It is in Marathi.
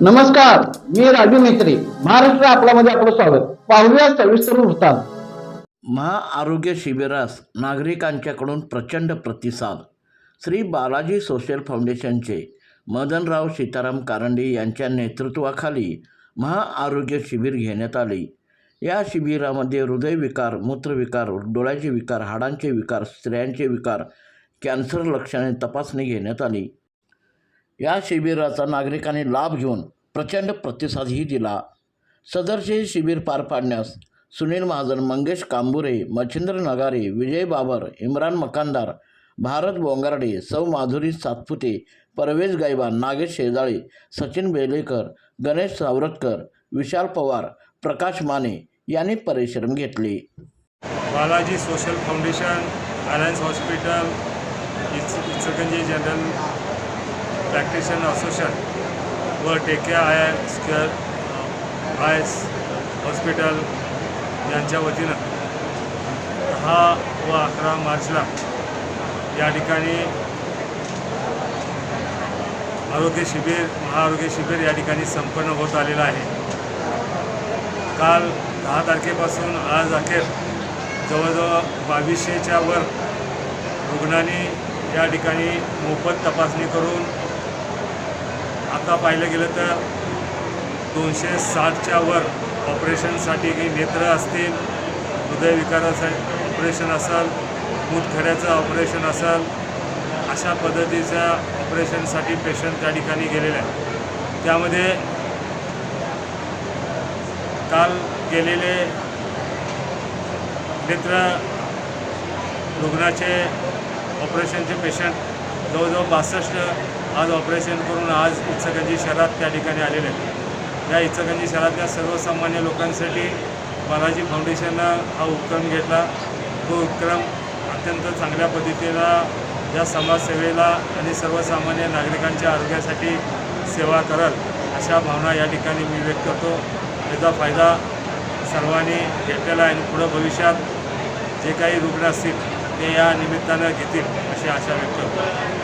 नमस्कार मी राजू मेत्री महाराष्ट्र आपल्यामध्ये आपलं स्वागत. पाहूया सविस्तर वृत्तांत. महाआरोग्य शिबिरास नागरिकांच्याकडून प्रचंड प्रतिसाद. श्री बालाजी सोशल फाउंडेशनचे मदनराव सीताराम कारंडे यांच्या नेतृत्वाखाली महाआरोग्य शिबिर घेण्यात आले. या शिबिरामध्ये हृदयविकार मूत्रविकार डोळ्याचे विकार हाडांचे विकार स्त्रियांचे विकार कॅन्सर लक्षणे तपासणी घेण्यात आली. या शिबिराचा नागरिकांनी लाभ घेऊन प्रचंड प्रतिसादही दिला. सदरचे शिबिर पार पाडण्यास सुनील महाजन मंगेश कांबुरे मच्छिंद्र नगारे विजय बाबर इम्रान मकानदार भारत बोंगारडे सौ माधुरी सातपुते परवेज गायबान नागेश शेजाळे सचिन बेलेकर गणेश सावरतकर विशाल पवार प्रकाश माने यांनी परिश्रम घेतले. Balaji social foundation alliance hospital इच जनरल प्रॅक्टिशनर असोसिएशन व टेके आय स्क्वेअर आयस हॉस्पिटल यांच्या वतीनं दहा व अकरा मार्चला या ठिकाणी आरोग्य शिबिर महाआरोग्य शिबिर या ठिकाणी संपन्न होत आलेलं आहे. काल दहा तारखेपासून आज अखेर जवळजवळ बावीसशेच्या वर रुग्णांनी या ठिकाणी मोफत तपासणी करून आता पाहिलं गेलं तर दोनशे साठच्या वर ऑपरेशनसाठी काही नेत्र असतील हृदयविकाराचं ऑपरेशन असेल मूतखड्याचं ऑपरेशन असेल अशा पद्धतीच्या ऑपरेशनसाठी पेशंट त्या ठिकाणी गेलेले आहेत. त्यामध्ये काल गेलेले नेत्र रुग्णाचे ऑपरेशनचे पेशंट जवळजवळ बासष्ट आज ऑपरेशन करून आज इचलकरंजी शहरात त्या ठिकाणी आलेले आहेत. या इचलकरंजी शहरातल्या सर्वसामान्य लोकांसाठी बालाजी फाउंडेशननं हा उपक्रम घेतला. तो उपक्रम अत्यंत चांगल्या पद्धतीला या समाजसेवेला आणि सर्वसामान्य नागरिकांच्या आरोग्यासाठी सेवा करल अशा भावना या ठिकाणी मी व्यक्त करतो. याचा फायदा सर्वांनी घेतलेला आहे आणि पुढं भविष्यात जे काही रुग्ण असतील ते या निमित्तानं घेतील अशी आशा व्यक्त करतो.